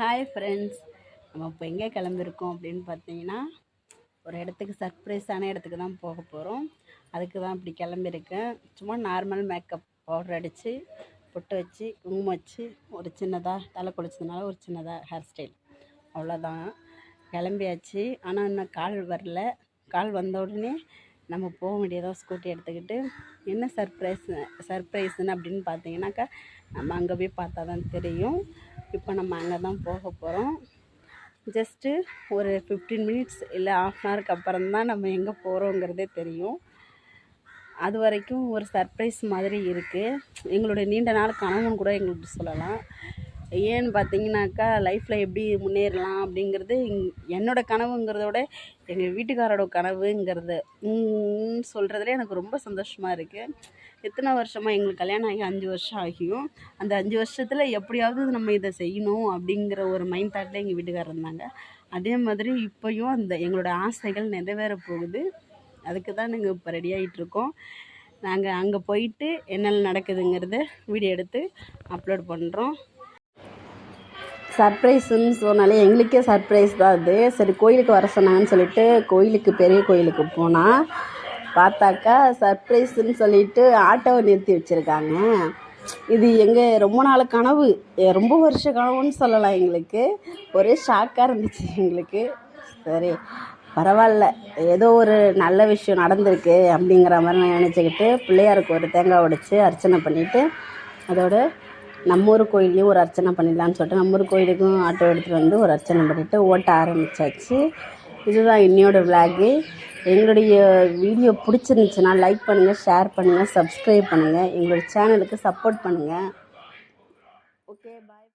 Hi friends நம்ம இப்போ எங்கே கிளம்பிருக்கோம் அப்படின்னு பார்த்தீங்கன்னா ஒரு இடத்துக்கு சர்ப்ரைஸான இடத்துக்கு தான் போக போகிறோம் அதுக்கு தான் இப்படி கிளம்பியிருக்கேன் சும்மா நார்மல் மேக்கப் பவுடர் அடித்து பொட்டு வச்சு குங்குமம் வச்சு ஒரு சின்னதாக தலை குளிச்சதுனால ஒரு சின்னதாக ஹேர் ஸ்டைல் அவ்வளோதான் கிளம்பியாச்சு. ஆனால் இன்னும் கால் வரல. கால் வந்த உடனே நம்ம போக வேண்டியதாக ஸ்கூட்டி எடுத்துக்கிட்டு என்ன சர்ப்ரைஸ் சர்ப்ரைஸ்னு அப்படின்னு பார்த்தீங்கன்னாக்கா நம்ம அங்கே போய் பார்த்தா தான் தெரியும். இப்போ நம்ம அங்கே தான் போக போகிறோம் ஜஸ்ட்டு ஒரு ஃபிஃப்டீன் மினிட்ஸ் இல்லை ஆஃப் அன் ஹவருக்கு அப்புறம் தான் நம்ம எங்கே போகிறோங்கிறதே தெரியும். அது வரைக்கும் ஒரு சர்ப்ரைஸ் மாதிரி இருக்குது எங்களுடைய நீண்ட நாள் கனவுன்னு கூட எங்களுக்கு சொல்லலாம். ஏன்னு பார்த்தீங்கன்னாக்கா லைஃப்பில் எப்படி முன்னேறலாம் அப்படிங்கிறது இங்- கனவுங்கிறத விட எங்கள் வீட்டுக்காரோட கனவுங்கிறது சொல்கிறதுல எனக்கு ரொம்ப சந்தோஷமாக இருக்குது எத்தனை வருஷமாக எங்களுக்கு கல்யாணம் ஆகி அஞ்சு வருஷம் ஆகியும். அந்த அஞ்சு வருஷத்தில் எப்படியாவது நம்ம இதை செய்யணும் அப்படிங்கிற ஒரு மைண்ட் தாட்டில் எங்கள் வீட்டுக்காரர் இருந்தாங்க. அதே மாதிரி இப்போயும் அந்த எங்களோட ஆசைகள் நிறைவேற போகுது. அதுக்கு தான் நாங்கள் இப்போ ரெடி ஆகிட்டுருக்கோம் நாங்கள் அங்கே போயிட்டு என்னென்ன நடக்குதுங்கிறத வீடியோ எடுத்து அப்லோட் பண்ணுறோம் சர்ப்ரைஸுன்னு சொன்னாலே எங்களுக்கே சர்ப்ரைஸ் தான் அது. சரி கோயிலுக்கு வர சொன்னாங்கன்னு சொல்லிட்டு கோயிலுக்கு பெரிய கோயிலுக்கு போனால் பார்த்தாக்கா சர்ப்ரைஸுன்னு சொல்லிட்டு ஆட்டோவை நிறுத்தி வச்சுருக்காங்க. இது எங்கள் ரொம்ப நாள் கனவு. ரொம்ப வருஷ கனவுன்னு சொல்லலாம் எங்களுக்கு. ஒரே ஷாக்காக இருந்துச்சு எங்களுக்கு. சரி பரவாயில்ல. ஏதோ ஒரு நல்ல விஷயம் நடந்திருக்கு அப்படிங்கிற மாதிரி நான் நினச்சிக்கிட்டு பிள்ளையாருக்கு ஒரு தேங்காய் உடைச்சி அர்ச்சனை பண்ணிவிட்டு அதோட நம்ம ஊர் கோயில்லையும் ஒரு அர்ச்சனை பண்ணிடலான்னு சொல்லிட்டு நம்ம ஊர் கோயிலுக்கும் ஆட்டோ எடுத்துகிட்டு வந்து ஒரு அர்ச்சனை பண்ணிவிட்டு ஓட்ட ஆரம்பிச்சாச்சு. இதுதான் என்னையோட விளாகு எங்களுடைய வீடியோ பிடிச்சிருந்துச்சுன்னா லைக் பண்ணுங்கள் ஷேர் பண்ணுங்கள் சப்ஸ்கிரைப் பண்ணுங்கள் எங்களோட சேனலுக்கு சப்போர்ட் பண்ணுங்கள் ஓகே பாய்